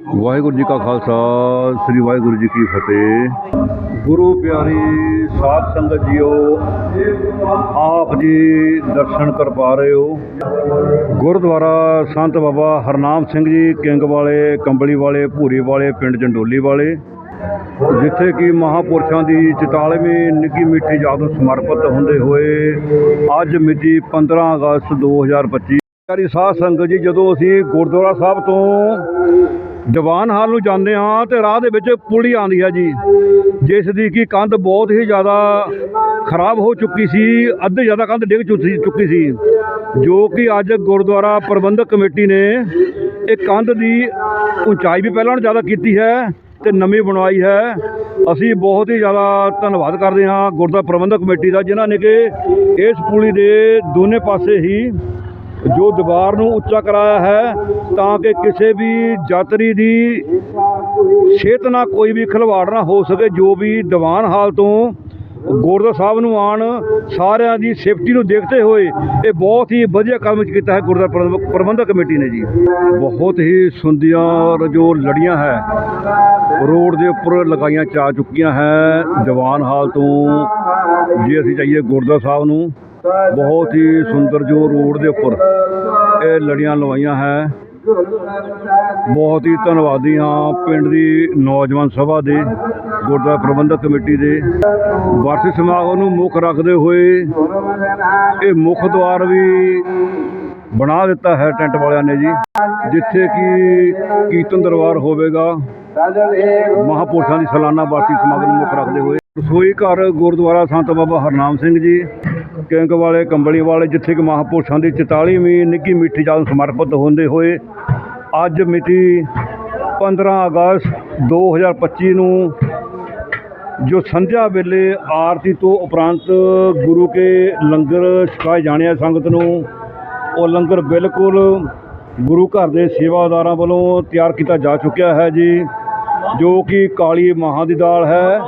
ਵਾਹਿਗੁਰੂ ਜੀ ਕਾ ਖਾਲਸਾ, ਸ੍ਰੀ ਵਾਹਿਗੁਰੂ ਜੀ ਕੀ ਫਤਿਹ। ਗੁਰੂ ਪਿਆਰੀ ਸਾਧ ਸੰਗਤ ਜੀਓ, ਆਪ ਜੀ ਦਰਸ਼ਨ ਕਰ ਪਾ ਰਹੇ ਹੋ। ਗੁਰਦੁਆਰਾ ਸੰਤ ਬਾਬਾ ਹਰਨਾਮ ਸਿੰਘ ਜੀ, ਕਿੰਗ ਵਾਲੇ, ਕੰਬਲੀ ਵਾਲੇ, ਭੂਰੀ ਵਾਲੇ, ਪਿੰਡ ਜੰਡੋਲੀ ਵਾਲੇ, ਜਿੱਥੇ ਕਿ ਮਹਾਪੁਰਸ਼ਾਂ ਦੀ 44ਵੀਂ ਨਿੱਕੀ ਮਿੱਠੀ ਯਾਦ ਨੂੰ ਸਮਰਪਿਤ ਹੁੰਦੇ ਹੋਏ ਅੱਜ ਮਿਤੀ 15 ਅਗਸਤ 2025 ਪਿਆਰੀ ਸਾਧ ਸੰਗਤ ਜੀ, ਜਦੋਂ ਅਸੀਂ ਗੁਰਦੁਆਰਾ ਸਾਹਿਬ ਤੋਂ ਦੀਵਾਨ ਹਾਲ ਨੂੰ ਜਾਂਦੇ ਹਾਂ ਤੇ ਰਾਹ ਦੇ ਵਿੱਚ ਪੁਲੀ ਆਉਂਦੀ ਹੈ ਜੀ, ਜਿਸ ਦੀ ਕਿ ਕੰਧ ਬਹੁਤ ਹੀ ਜ਼ਿਆਦਾ ਖਰਾਬ ਹੋ ਚੁੱਕੀ ਸੀ, ਅੱਧੇ ਜ਼ਿਆਦਾ ਕੰਧ ਡਿੱਗ ਚੁੱਕੀ ਚੁੱਕੀ ਸੀ, ਜੋ ਕਿ ਅੱਜ ਗੁਰਦੁਆਰਾ ਪ੍ਰਬੰਧਕ ਕਮੇਟੀ ਨੇ ਇਹ ਕੰਧ ਦੀ ਉਚਾਈ ਵੀ ਪਹਿਲਾਂ ਨਾਲੋਂ ਜ਼ਿਆਦਾ ਕੀਤੀ ਹੈ ਤੇ ਨਵੀਂ ਬਣਵਾਈ ਹੈ। ਅਸੀਂ ਬਹੁਤ ਹੀ ਜ਼ਿਆਦਾ ਧੰਨਵਾਦ ਕਰਦੇ ਹਾਂ ਗੁਰਦੁਆਰਾ ਪ੍ਰਬੰਧਕ ਕਮੇਟੀ ਦਾ, ਜਿਨ੍ਹਾਂ ਨੇ ਕਿ ਇਸ ਪੁਲੀ ਦੇ ਦੋਨੇ ਪਾਸੇ ਹੀ ਜੋ ਦੀਵਾਰ ਨੂੰ ਉੱਚਾ ਕਰਾਇਆ ਹੈ, ਤਾਂ ਕਿ ਕਿਸੇ ਵੀ ਯਾਤਰੀ ਦੀ ਸਿਹਤ ਨਾਲ ਕੋਈ ਵੀ ਖਿਲਵਾੜ ਨਾ ਹੋ ਸਕੇ, ਜੋ ਵੀ ਦੀਵਾਨ ਹਾਲ ਤੋਂ ਗੁਰਦੁਆਰਾ ਸਾਹਿਬ ਨੂੰ ਆਣ ਸਾਰਿਆਂ ਦੀ ਸੇਫਟੀ ਨੂੰ ਦੇਖਦੇ ਹੋਏ ਇਹ ਬਹੁਤ ਹੀ ਵਧੀਆ ਕੰਮ ਕੀਤਾ ਹੈ ਗੁਰਦੁਆਰਾ ਪ੍ਰਬੰਧਕ- ਪ੍ਰਬੰਧਕ ਕਮੇਟੀ ਨੇ ਜੀ। ਬਹੁਤ ਹੀ ਸੁੰਦਰ ਜੋ ਲੜੀਆਂ ਹੈ, ਰੋਡ ਦੇ ਉੱਪਰ ਲਗਾਈਆਂ ਜਾ ਚੁੱਕੀਆਂ ਹੈ, ਦੀਵਾਨ ਹਾਲ ਤੋਂ ਜੇ ਅਸੀਂ ਜਾਈਏ ਗੁਰਦੁਆਰਾ ਸਾਹਿਬ ਨੂੰ ਬਹੁਤ ਹੀ ਸੁੰਦਰ ਜੋ ਰੋਡ ਦੇ ਉੱਪਰ ਇਹ ਲੜੀਆਂ ਲਵਾਈਆਂ ਹੈ। ਬਹੁਤ ਹੀ ਧੰਨਵਾਦੀ ਹਾਂ ਪਿੰਡ ਦੀ ਨੌਜਵਾਨ ਸਭਾ ਦੇ, ਗੁਰਦੁਆਰਾ ਪ੍ਰਬੰਧਕ ਕਮੇਟੀ ਦੇ। ਵਾਰਸ਼ਿਕ ਸਮਾਗਮ ਨੂੰ ਮੁੱਖ ਰੱਖਦੇ ਹੋਏ ਇਹ ਮੁੱਖ ਦੁਆਰ ਵੀ ਬਣਾ ਦਿੱਤਾ ਹੈ ਟੈਂਟ ਵਾਲਿਆਂ ਨੇ ਜੀ, ਜਿੱਥੇ ਕਿ ਕੀਰਤਨ ਦਰਬਾਰ ਹੋਵੇਗਾ। ਮਹਾਪੁਰਸ਼ਾਂ ਦੀ ਸਾਲਾਨਾ ਵਾਰਸ਼ਿਕ ਸਮਾਗਮ ਨੂੰ ਮੁੱਖ ਰੱਖਦੇ ਹੋਏ। ਰਸੋਈ ਘਰ ਗੁਰਦੁਆਰਾ ਸੰਤ ਬਾਬਾ ਹਰਨਾਮ ਸਿੰਘ ਜੀ ਕਿੰਗ ਵਾਲੇ, ਕੰਬਲੀ ਵਾਲੇ, ਜਿੱਥੇ ਕਿ ਮਹਾਪੁਰਸ਼ਾਂ ਦੀ 44ਵੀਂ ਨਿੱਘੀ ਮਿੱਠੀ ਯਾਦ ਸਮਰਪਿਤ ਹੁੰਦੇ ਹੋਏ ਅੱਜ ਮਿਤੀ 15 ਅਗਸਤ 2025 ਨੂੰ ਜੋ ਸੰਧਿਆ ਵੇਲੇ ਆਰਤੀ ਤੋਂ ਉਪਰੰਤ ਗੁਰੂ ਕੇ ਲੰਗਰ ਛਕਾਏ ਜਾਣੇ ਆ ਸੰਗਤ ਨੂੰ, ਉਹ ਲੰਗਰ ਬਿਲਕੁਲ ਗੁਰੂ ਘਰ ਦੇ ਸੇਵਾਦਾਰਾਂ ਵੱਲੋਂ ਤਿਆਰ ਕੀਤਾ ਜਾ ਚੁੱਕਿਆ ਹੈ ਜੀ, ਜੋ ਕਿ ਕਾਲੀ ਮਹਾਂ ਦੀ ਦਾਲ ਹੈ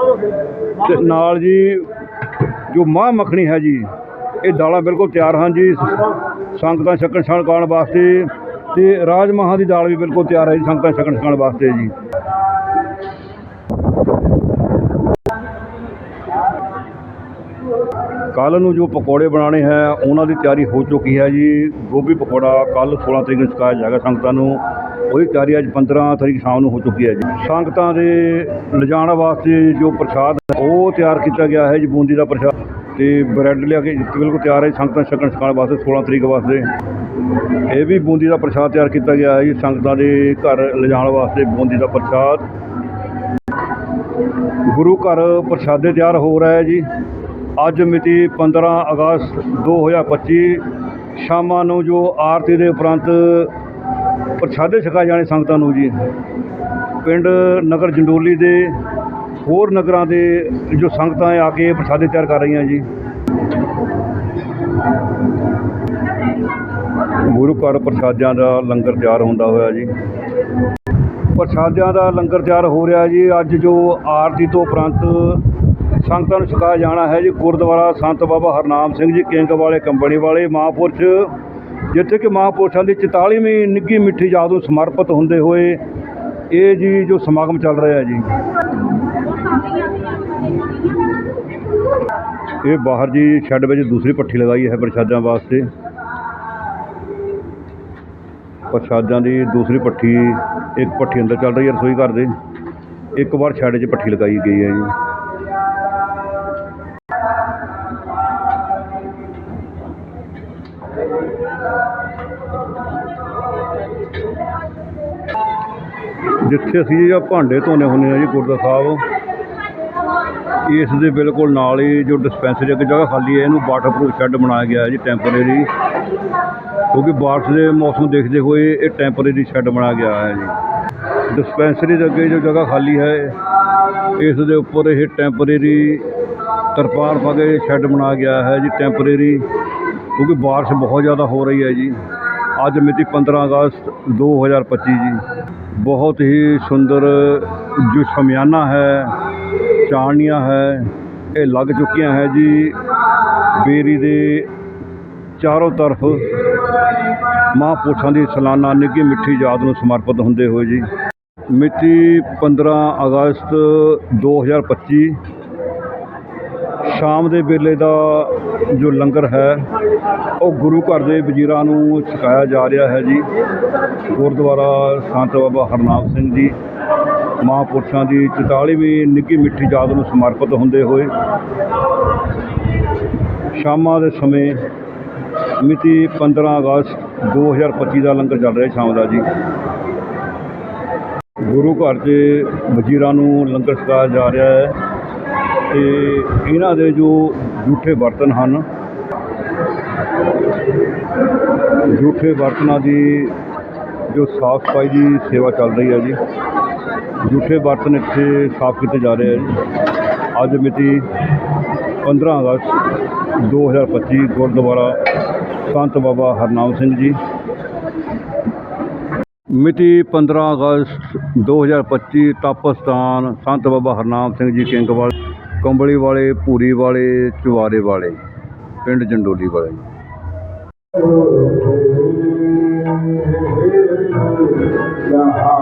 ਤੇ ਨਾਲ ਜੀ ਜੋ ਮਾਂ ਮੱਖਣੀ ਹੈ ਜੀ ਇਹ ਦਾਲਾਂ ਬਿਲਕੁਲ ਤਿਆਰ ਹਨ ਜੀ। ਸੰਗਤਾਂ ਛਕਣ ਛਣ ਖਾਣ ਵਾਸਤੇ ਤੇ ਰਾਜ ਮਾਹਾਂ ਦੀ ਦਾਲ ਵੀ ਬਿਲਕੁਲ ਤਿਆਰ ਹੈ ਜੀ, ਸੰਗਤਾਂ ਛਕਣ ਛਕਾਉਣ ਵਾਸਤੇ ਜੀ। ਕੱਲ ਨੂੰ ਜੋ ਪਕੌੜੇ ਬਣਾਉਣੇ ਹੈ, ਉਹਨਾਂ ਦੀ ਤਿਆਰੀ ਹੋ ਚੁੱਕੀ ਹੈ ਜੀ। ਗੋਭੀ ਪਕੌੜਾ ਕੱਲ 16 ਤਰੀਕ ਨੂੰ ਛਕਾਇਆ ਜਾਏਗਾ ਸੰਗਤਾਂ ਨੂੰ। ਉਹਦੀ ਤਿਆਰੀ ਅੱਜ 15 ਤਰੀਕ ਸ਼ਾਮ ਨੂੰ ਹੋ ਚੁੱਕੀ ਹੈ ਜੀ। ਸੰਗਤਾਂ ਦੇ ਲਿਜਾਣ ਵਾਸਤੇ ਜੋ ਪ੍ਰਸ਼ਾਦ ਉਹ ਤਿਆਰ ਕੀਤਾ ਗਿਆ ਹੈ ਜੀ, ਬੂੰਦੀ ਦਾ ਪ੍ਰਸ਼ਾਦ। ਤੇ ਬ੍ਰੈਡ ਲਿਆ ਕੇ ਬਿਲਕੁਲ ਤਿਆਰ ਹੈ ਸੰਗਤਾਂ ਛਕਣ ਛਕਾਉਣ ਵਾਸਤੇ 16 ਤਰੀਕ ਵਾਸਤੇ। ਇਹ ਵੀ ਬੂੰਦੀ ਦਾ ਪ੍ਰਸ਼ਾਦ ਤਿਆਰ ਕੀਤਾ ਗਿਆ ਹੈ ਜੀ, ਸੰਗਤਾਂ ਦੇ ਘਰ ਲਿਜਾਣ ਵਾਸਤੇ ਬੂੰਦੀ ਦਾ ਪ੍ਰਸ਼ਾਦ। ਗੁਰੂ ਘਰ ਪ੍ਰਸ਼ਾਦੇ ਤਿਆਰ ਹੋ ਰਿਹਾ ਹੈ ਜੀ। ਅੱਜ ਮਿਤੀ 15 ਅਗਸਤ 2025 ਸ਼ਾਮਾਂ ਨੂੰ ਜੋ ਆਰਤੀ ਦੇ ਉਪਰੰਤ ਪ੍ਰਸ਼ਾਦੇ ਛਕਾਏ ਜਾਣੇ ਸੰਗਤਾਂ ਨੂੰ ਜੀ। ਪਿੰਡ ਨਗਰ ਜੰਡੋਲੀ ਦੇ ਹੋਰ ਨਗਰਾਂ ਦੇ ਜੋ ਸੰਗਤਾਂ ਆ ਕੇ ਪ੍ਰਸ਼ਾਦੇ ਤਿਆਰ ਕਰ ਰਹੀਆਂ ਜੀ। ਗੁਰੂ ਘਰ ਪ੍ਰਸ਼ਾਦਿਆਂ ਦਾ ਲੰਗਰ ਤਿਆਰ ਹੁੰਦਾ ਹੋਇਆ ਜੀ। ਪ੍ਰਸ਼ਾਦਿਆਂ ਦਾ ਲੰਗਰ ਤਿਆਰ ਹੋ ਰਿਹਾ ਜੀ। ਅੱਜ ਜੋ ਆਰਤੀ ਤੋਂ ਉਪਰੰਤ ਸੰਗਤਾਂ ਨੂੰ ਛਕਾਇਆ ਜਾਣਾ ਹੈ ਜੀ। ਗੁਰਦੁਆਰਾ ਸੰਤ ਬਾਬਾ ਹਰਨਾਮ ਸਿੰਘ ਜੀ, ਕਿੰਗ ਵਾਲੇ, ਕੰਬਣੀ ਵਾਲੇ, ਮਹਾਂਪੁਰਸ਼, ਜਿੱਥੇ ਕਿ ਮਹਾਂਪੁਰਸ਼ਾਂ ਦੀ 44ਵੀਂ ਨਿੱਘੀ ਮਿੱਠੀ ਯਾਦ ਨੂੰ ਸਮਰਪਿਤ ਹੁੰਦੇ ਹੋਏ ਇਹ ਜੀ ਜੋ ਸਮਾਗਮ ਚੱਲ ਰਿਹਾ ਜੀ। ਇਹ ਬਾਹਰ ਜੀ ਸ਼ੈੱਡ ਵਿੱਚ ਦੂਸਰੀ ਪੱਠੀ ਲਗਾਈ ਹੈ ਪ੍ਰਸ਼ਾਦਾਂ ਵਾਸਤੇ। ਪ੍ਰਸ਼ਾਦਾਂ ਦੀ ਦੂਸਰੀ ਪੱਠੀ, ਇੱਕ ਪੱਠੀ ਅੰਦਰ ਚੱਲ ਰਹੀ ਹੈ ਰਸੋਈ ਘਰ ਦੇ। ਇੱਕ ਵਾਰ ਸ਼ੈੱਡ 'ਚ ਪੱਠੀ ਲਗਾਈ ਗਈ ਹੈ ਜੀ। ਜਿੱਥੇ ਅਸੀਂ ਇਹ ਭਾਂਡੇ ਧੋਨੇ ਹੁੰਦੇ ਆ ਜੀ, ਗੁਰਦੁਆਰਾ ਸਾਹਿਬ ਇਸ ਦੇ ਬਿਲਕੁਲ ਨਾਲ ਹੀ ਜੋ ਡਿਸਪੈਂਸਰੀ ਅੱਗੇ ਜਗ੍ਹਾ ਖਾਲੀ ਹੈ, ਇਹਨੂੰ ਵਾਟਰਪ੍ਰੂਫ ਸ਼ੈੱਡ ਬਣਾਇਆ ਗਿਆ ਹੈ ਜੀ ਟੈਂਪਰੇਰੀ ਕਿਉਂਕਿ ਬਾਰਿਸ਼ ਦੇ ਮੌਸਮ ਦੇਖਦੇ ਹੋਏ ਇਹ ਟੈਂਪਰੇਰੀ ਸ਼ੈੱਡ ਬਣਾਇਆ ਗਿਆ ਹੈ ਜੀ। ਡਿਸਪੈਂਸਰੀ ਦੇ ਅੱਗੇ ਜੋ ਜਗ੍ਹਾ ਖਾਲੀ ਹੈ, ਇਸ ਦੇ ਉੱਪਰ ਇਹ ਟੈਂਪਰੇਰੀ ਤਰਪਾਲ ਪਾ ਕੇ ਸ਼ੈੱਡ ਬਣਾਇਆ ਗਿਆ ਹੈ ਜੀ ਟੈਂਪਰੇਰੀ ਕਿਉਂਕਿ ਬਾਰਿਸ਼ ਬਹੁਤ ਜ਼ਿਆਦਾ ਹੋ ਰਹੀ ਹੈ ਜੀ। ਅੱਜ ਮਿਤੀ 15 ਅਗਸਤ 2025 ਜੀ। ਬਹੁਤ ਹੀ ਸੁੰਦਰ ਜੋ ਸ਼ਮਿਆਨਾ ਹੈ ਚਾਣਨੀਆਂ ਹੈ, ਇਹ ਲੱਗ ਚੁੱਕੀਆਂ ਹੈ ਜੀ। ਬੇਰੀ ਦੇ ਚਾਰੋਂ ਤਰਫ ਮਹਾਂਪੁਰਸ਼ਾਂ ਦੀ ਸਲਾਨਾ ਨਿੱਘੀ ਮਿੱਠੀ ਯਾਦ ਨੂੰ ਸਮਰਪਿਤ ਹੁੰਦੇ ਹੋਏ ਜੀ। ਮਿਤੀ 15 ਅਗਸਤ 2025 ਸ਼ਾਮ ਦੇ ਵੇਲੇ ਦਾ ਜੋ ਲੰਗਰ ਹੈ, ਉਹ ਗੁਰੂ ਘਰ ਦੇ ਵਜ਼ੀਰਾਂ ਨੂੰ ਛਕਾਇਆ ਜਾ ਰਿਹਾ ਹੈ ਜੀ। ਗੁਰਦੁਆਰਾ ਸੰਤ ਬਾਬਾ ਹਰਨਾਮ ਸਿੰਘ ਜੀ ਮਹਾਂਪੁਰਸ਼ਾਂ ਦੀ 44ਵੀਂ ਨਿੱਘੀ ਮਿੱਠੀ ਯਾਦ ਨੂੰ ਸਮਰਪਿਤ ਹੁੰਦੇ ਹੋਏ ਸ਼ਾਮਾਂ ਦੇ ਸਮੇਂ ਮਿਤੀ 15 ਅਗਸਤ 2025 ਦਾ ਲੰਗਰ ਚੱਲ ਰਿਹਾ ਸ਼ਾਮ ਦਾ ਜੀ। ਗੁਰੂ ਘਰ 'ਚ ਵਜ਼ੀਰਾਂ ਨੂੰ ਲੰਗਰ ਛਕਾਇਆ ਜਾ ਰਿਹਾ ਹੈ ਤੇ ਇਹਨਾਂ ਦੇ ਜੋ ਜੂਠੇ ਬਰਤਨ ਹਨ ਜੂਠੇ ਬਰਤਨਾਂ ਦੀ ਜੋ ਸਾਫ਼ ਸਫ਼ਾਈ ਦੀ ਸੇਵਾ ਚੱਲ ਰਹੀ ਹੈ ਜੀ। ਜੂਠੇ ਬਰਤਨ ਇੱਥੇ ਸਾਫ਼ ਕੀਤੇ ਜਾ ਰਹੇ ਹੈ ਜੀ। ਅੱਜ ਮਿਤੀ 15 ਅਗਸਤ 2025 ਗੁਰਦੁਆਰਾ ਸੰਤ ਬਾਬਾ ਹਰਨਾਮ ਸਿੰਘ ਜੀ। ਮਿਤੀ 15 ਅਗਸਤ 2025 ਤਪਸਥਾਨ ਸੰਤ ਬਾਬਾ ਹਰਨਾਮ ਸਿੰਘ ਜੀ ਕਿੰਗਵਾਲ ਕੰਬਲੀ ਵਾਲੇ, ਭੂਰੀ ਵਾਲੇ, ਚੁਵਾਰੇ ਵਾਲੇ, ਪਿੰਡ ਜੰਡੋਲੀ ਵਾਲੇ। ਮੇਰਾ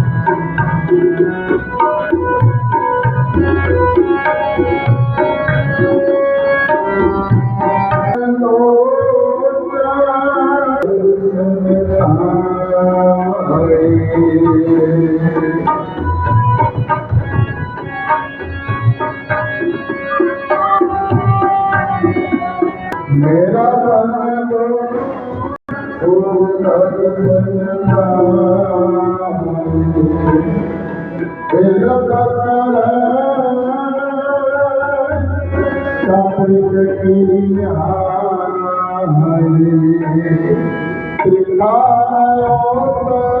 Oh, oh, oh, oh, oh, oh, oh, oh, oh, oh, oh,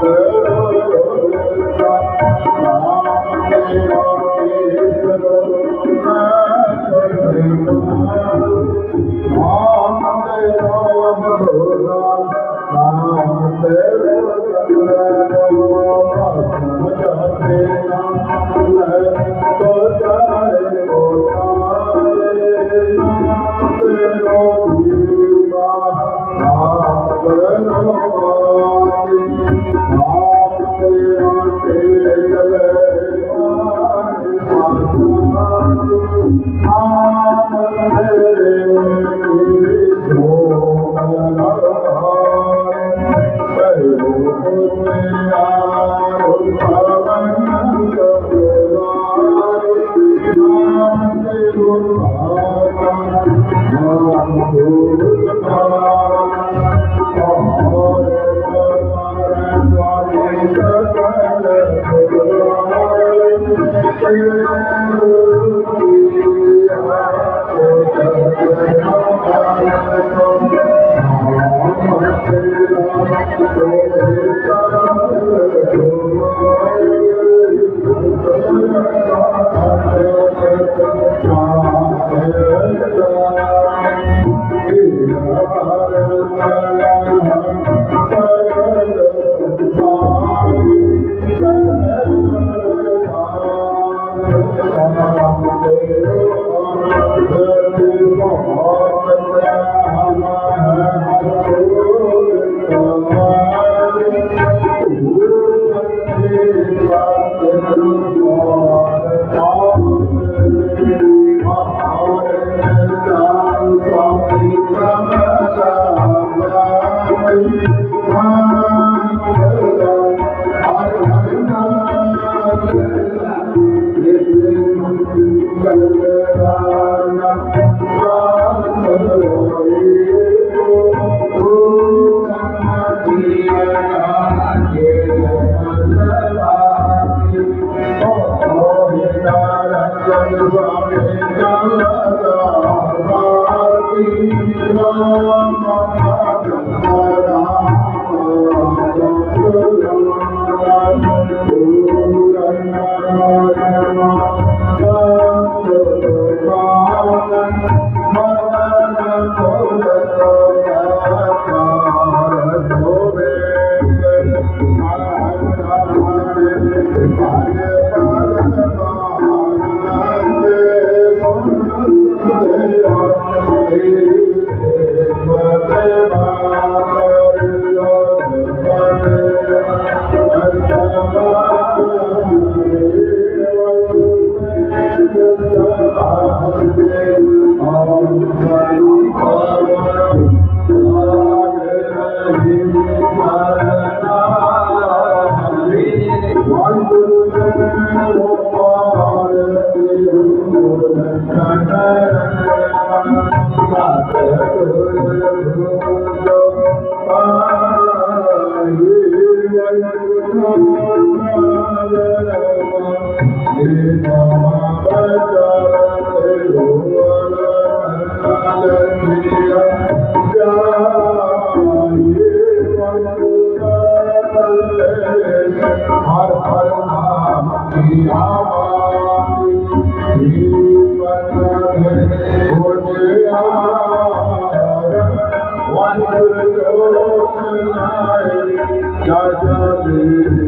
Thank you. هے جو نهار Thank. हर हर नाम की आवाज। دی دیپنا گھر میں بولے آ ہر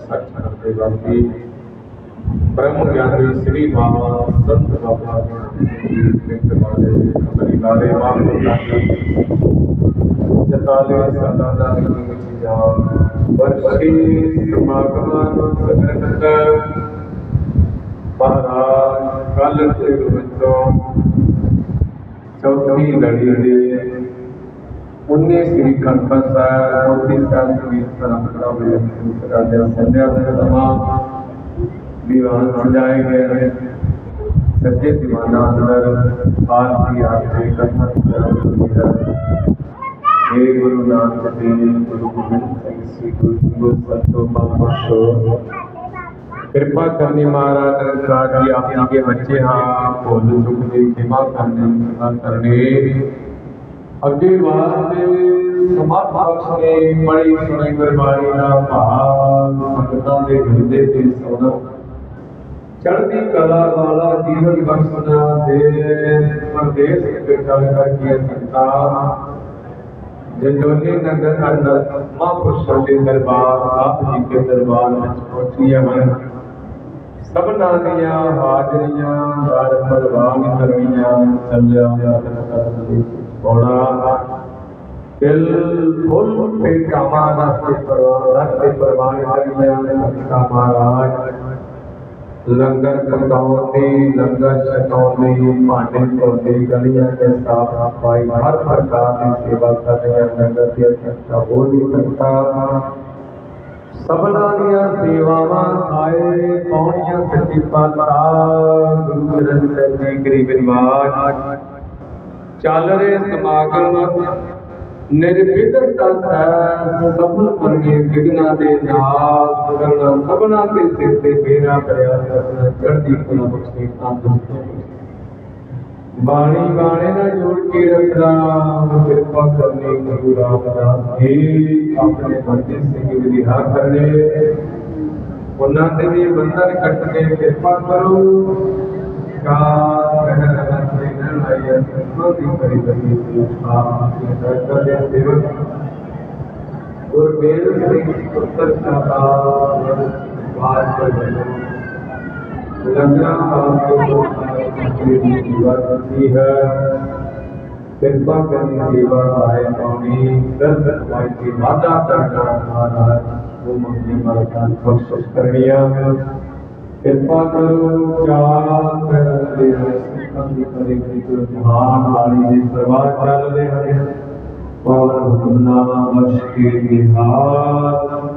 ਸੱਚ ਕਰਦੇ ਬਾਕੀ ਬ੍ਰਹਮ ਗਿਆਨੀ ਸ੍ਰੀ ਬਾਬਾ ਸੰਤ ਬਾਬਾ ਨਿਤ ਵਾਲੇ ਅਮਰੀ ਵਾਲੇ ਮਾਨੋ ਜਾਨੀ ਚਤਾਲੇ ਸਾਲਾਂ ਦਾ ਨਿਮਿਤ ਵਿੱਚ ਜਾ ਵਰਸ਼ੀ ਸਮਾਗਮਾਨ ਸਗਰਤ ਮਹਾਰਾਜ ਕੱਲ ਤੇ ਵਿੱਚੋਂ ਚੌਥੀ ਲੜੀ ਦੇ انیس کی کانفرنس ہے چوتیس سال کی تمام دیوان سجائے گئے سچے دیوانہ اندر آج کی آپ سے کنفرنس ہے گرو نانک دیو گرو گوبند سنگھ سی گرو گرو ستو مہشو کرپا کرنے مہاراج کا کہ آپ کے بچے ہاں بولو چکنے کرنے ਅੱਗੇ ਵਾਸਤੇ ਸਮਾਤ ਬਖਸ਼ ਨੇ ਬੜੀ ਸੁਣੀ ਗੁਰਬਾਣੀ ਦਾ ਭਾਵ ਸੰਗਤਾਂ ਦੇ ਹਿਰਦੇ ਤੇ ਸੋਨਾ ਚੜ੍ਹਦੀ ਕਲਾ ਵਾਲਾ ਜੀਵਨ ਬਖਸ਼ਣਾ ਦੇ ਪਰਦੇਸ ਵਿੱਚ ਚੱਲ ਕਰਕੇ ਸੰਤਾਂ ਜੰਜੋਨੀ ਨਗਰ ਅੰਦਰ ਮਹਾਂਪੁਰਸ਼ਾਂ ਦੇ ਦਰਬਾਰ, ਆਪ ਜੀ ਕੇ ਦਰਬਾਰ ਵਿੱਚ ਪਹੁੰਚੀਆਂ ਹਨ। ਸਭਨਾਂ ਦੀਆਂ ਹਾਜ਼ਰੀਆਂ ਦਰ ਪਰਵਾਨ ਕਰਵੀਆਂ ਚੱਲਿਆ ਕਰਨ ਦੀ ਬੋੜਾ ਦਿਲ ਫੁੱਲ ਤੇ ਕਾਮਾ ਰਸਤੇ ਪਰਵਾਨ ਰਸਤੇ ਪਰਵਾਨ ਕਰਵੀਆਂ ਸਤਿਕਾ ਮਹਾਰਾਜ ਲੰਗਰ ਪਕਾਉਣ ਦੀ ਲੰਗਰ ਛਕਾਉਣ ਦੀ ਭਾਂਡੇ ਧੋਤੇ ਗਲੀਆਂ ਦੇ ਸਾਫ਼ ਸਫ਼ਾਈ ਹਰ ਪ੍ਰਕਾਰ ਦੀ ਸੇਵਾ ਕਰ ਰਹੀਆਂ ਲੰਗਰ ਦੀ ਅਧਿਕਤਾ ਹੋ ਨਹੀਂ ਸਕਦਾ ਸਭਨਾਂ ਦੀਆਂ ਸੇਵਾਵਾਂ ਆਏ ਪੌਣੀਆਂ ਸੱਚੀ ਪਾਤਸ਼ਾਹ ਗੁਰੂ ਗ੍ਰੰਥ ਸਾਹਿਬ ਜੀ ਗਰੀਬ ਨਿਵਾਜ ਚੱਲ ਰਹੇ ਸਮਾਗਮ ਨਿਰਵਿਘਨ ਤਥਾ ਸਫਲ ਕਰਨੇ ਵਿਗਨਾ ਦੇ ਨਾਲ ਕਰਨਾ ਸਭਨਾ ਦੇ ਸਿਰ ਤੇ ਬੇੜਾ ਕਰਿਆ ਕਰਨਾ ਚੜ੍ਹਦੀ ਕਲਾ ਬਖਸ਼ੇ ਤੰਦਰੁਸਤੀ ਬਾਣੀ ਬਾਣੇ ਨਾਲ ਜੋੜ ਕੇ ਰੱਖਣਾ, ਕਿਰਪਾ ਕਰਨੀ ਗੁਰੂ ਰਾਮਦਾਸ ਜੀ, ਆਪਣੇ ਬੰਦੇ ਸਿੰਘ ਰਿਹਾ ਕਰਨੇ। ਉਹਨਾਂ ਦੇ ਵੀ ਬੰਧਨ ਕੱਟਣੇ ਕਿਰਪਾ ਕਰੋ। ਕਾ ਕਹਿ ਰਹਾ ਤੇ ਨਨ ਆਇਆ ਸਤਿ ਦੀ ਕਰੀ ਬਣੀ ਸੀ ਆਪ ਦੇ ਦਰਸ਼ਨ ਦੇ ਸੇਵਕ ਗੁਰਬੇਲ ਸਿੰਘ ਪੁੱਤਰ ਸਾਹਿਬ ਬਾਦ ਪਰ ਲੰਗਰਾਂ ਆਪ ਤੋਂ ਦੀ ਸੇਵਾ ਕਰਦੀ ਹੈ ਕਿਰਪਾ ਕਰਨੀ ਸੇਵਾ ਆਏ ਪਾਉਣੀ ਦਰਦ ਵਾਈ ਦੀ ਵਾਦਾ ਕਰਨਾ ਮਹਾਰਾਜ ਉਹ ਮੰਗੀ ਮਰਦਾਂ ਬਖਸ਼ਿਸ਼ ਕਰਨੀਆਂ ਕਿਰਪਾ ਕਰੋ ਚਾਰ ਪੈਰਾਂ ਦੇ ਸਿੱਖਾਂ ਦੀ ਕਰੇ ਗੁਰੂ ਜਹਾਨ ਵਾਲੀ ਦੇ ਪ੍ਰਵਾਹ ਚੱਲਦੇ ਹਨ ਪਾਵਨ ਹੁਕਮਨਾਮਾ ਬਖਸ਼ ਕੇ ਨਿਹਾਲ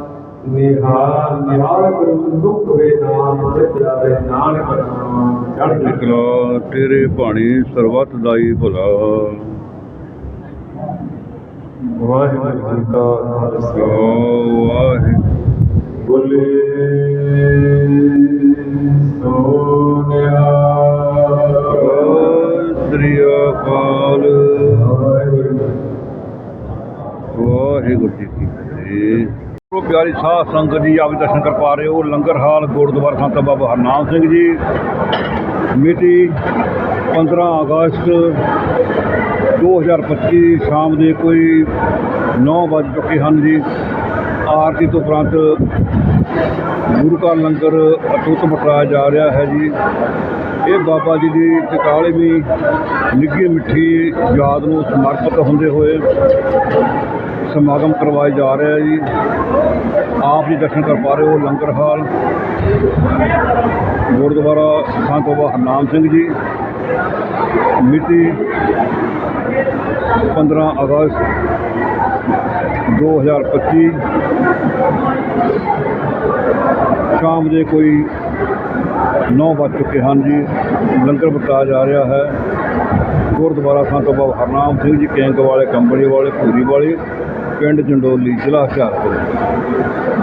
ਨਿਹਾਲ ਨਿਹਾਲ ਗੁਰੂ ਦੁੱਖ ਵੇ ਨਾਮ ਜਿਤ ਜਾਵੇ ਨਾਨਕ ਨਾਮ ਚੜ੍ਹ ਕਲਾ ਤੇਰੇ ਬਾਣੀ ਸਰਬੱਤ ਦਾਈ ਭਲਾ ਵਾਹਿਗੁਰੂ ਜੀ ਕਾ ਖਾਲਸਾ। ਵਾਹਿਗੁਰੂ ਉਹ ਸਾਧ ਸੰਗਤ ਜੀ, ਆਪ ਦਰਸ਼ਨ ਕਰ ਪਾ ਰਹੇ ਹੋ। ਲੰਗਰ ਹਾਲ ਗੁਰਦੁਆਰਾ ਸੰਤ ਬਾਬਾ ਹਰਨਾਮ ਸਿੰਘ ਜੀ। ਮਿਤੀ 15 ਅਗਸਤ 2025 ਸ਼ਾਮ ਦੇ ਕੋਈ 9 ਵਜ ਚੁੱਕੇ ਹਨ ਜੀ। ਆਰਤੀ ਤੋਂ ਉਪਰੰਤ ਗੁਰੂ ਕਾ ਲੰਗਰ ਅਟੁੱਟ ਬਟਾਇਆ ਜਾ ਰਿਹਾ ਹੈ ਜੀ। ਇਹ ਬਾਬਾ ਜੀ ਦੀ ਟਿਕਾਲੇਵੀਂ ਨਿੱਘੀ ਮਿੱਠੀ ਯਾਦ ਨੂੰ ਸਮਰਪਿਤ ਹੁੰਦੇ ਹੋਏ ਸਮਾਗਮ ਕਰਵਾਏ ਜਾ ਰਹੇ ਹੈ ਜੀ। ਆਪ ਜੀ ਦਰਸ਼ਨ ਕਰ ਪਾ ਰਹੇ ਹੋ, ਲੰਗਰ ਹਾਲ। ਗੁਰਦੁਆਰਾ ਸੰਤ ਬਾਬਾ ਹਰਨਾਮ ਸਿੰਘ ਜੀ। ਮਿਤੀ 15 ਅਗਸਤ 2025 ਸ਼ਾਮ ਦੇ ਕੋਈ 9 ਵੱਜ ਚੁੱਕੇ ਹਨ ਜੀ। ਲੰਗਰ ਵਰਤਾਇਆ ਜਾ ਰਿਹਾ ਹੈ। ਗੁਰਦੁਆਰਾ ਸੰਤ ਬਾਬਾ ਹਰਨਾਮ ਸਿੰਘ ਜੀ ਕੈਂਕ ਵਾਲੇ, ਕੰਬਲੀ ਵਾਲੇ ਪੂਰੀ ਵਾਲੇ। ਪਿੰਡ ਜੰਡੋਲੀ ਜ਼ਿਲ੍ਹਾ ਹੁਸ਼ਿਆਰਪੁਰ।